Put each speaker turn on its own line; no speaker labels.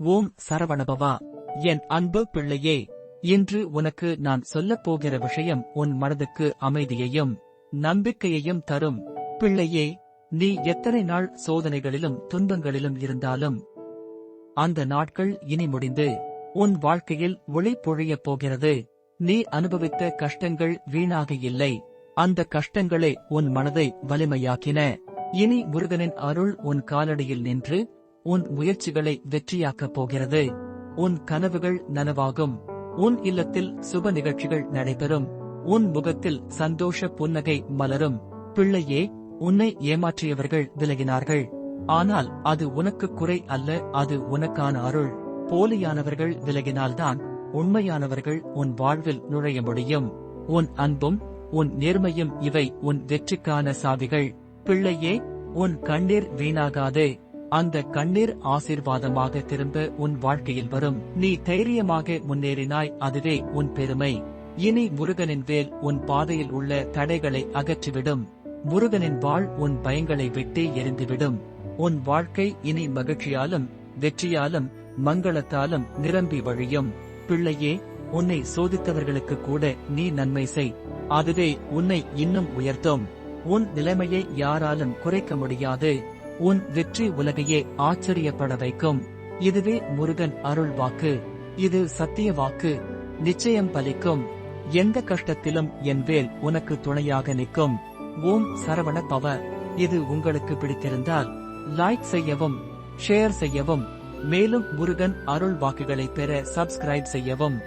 ஓம் சரவணபவா. என் அன்பு பிள்ளையே இன்று உனக்கு நான் சொல்லப் போகிற விஷயம் உன் மனதுக்கு அமைதியையும் நம்பிக்கையையும் தரும். பிள்ளையே நீ எத்தனை நாள் சோதனைகளிலும் துன்பங்களிலும் இருந்தாலும் அந்த நாட்கள் இனி முடிந்து உன் வாழ்க்கையில் ஒளி பொழியப் போகிறது. நீ அனுபவித்த கஷ்டங்கள் வீணாக இல்லை. அந்த கஷ்டங்களே உன் மனதை வலிமையாக்கின. இனி முருகனின் அருள் உன் காலடியில் நின்று உன் முயற்சிகளை வெற்றியாக்கப் போகிறது. உன் கனவுகள் நனவாகும். உன் இல்லத்தில் சுப நிகழ்ச்சிகள் நடைபெறும். உன் முகத்தில் சந்தோஷ புன்னகை மலரும். பிள்ளையே உன்னை ஏமாற்றியவர்கள் விலகினார்கள். ஆனால் அது உனக்கு குறை அல்ல அது உனக்கான அருள். போலியானவர்கள் விலகினால்தான் உண்மையானவர்கள் உன் வாழ்வில் நுழைய முடியும். உன் அன்பும் உன் நேர்மையும் இவை உன் வெற்றிக்கான சாவிகள். பிள்ளையே உன் கண்ணீர் வீணாகாதே. அந்த கண்ணீர் ஆசீர்வாதமாக திரும்ப உன் வாழ்க்கையில் வரும். நீ தைரியமாக முன்னேறினாய் அதுவே உன் பெருமை. இனி முருகனின் வேல் உன் பாதையில் உள்ள தடைகளை அகற்றிவிடும். முருகனின் வாழ் உன் பயங்களை விட்டே எரிந்துவிடும். உன் வாழ்க்கை இனி மகிழ்ச்சியாலும் வெற்றியாலும் மங்களத்தாலும் நிரம்பி வழியும். பிள்ளையே உன்னை சோதித்தவர்களுக்கு கூட நீ நன்மை செய். அதுவே உன்னை இன்னும் உயர்த்தும். உன் நிலைமையை யாராலும் குறைக்க முடியாது. உன் வெற்றி உலகையே ஆச்சரியப்பட வைக்கும். இதுவே முருகன் அருள் வாக்கு. இது சத்திய வாக்கு. நிச்சயம் பலிக்கும். எந்த கஷ்டத்திலும் என் வேல் உனக்கு துணையாக நிற்கும். ஓம் சரவண பவ. இது உங்களுக்கு பிடித்திருந்தால் லைக் செய்யவும் ஷேர் செய்யவும். மேலும் முருகன் அருள் வாக்குகளை பெற சப்ஸ்கிரைப் செய்யவும்.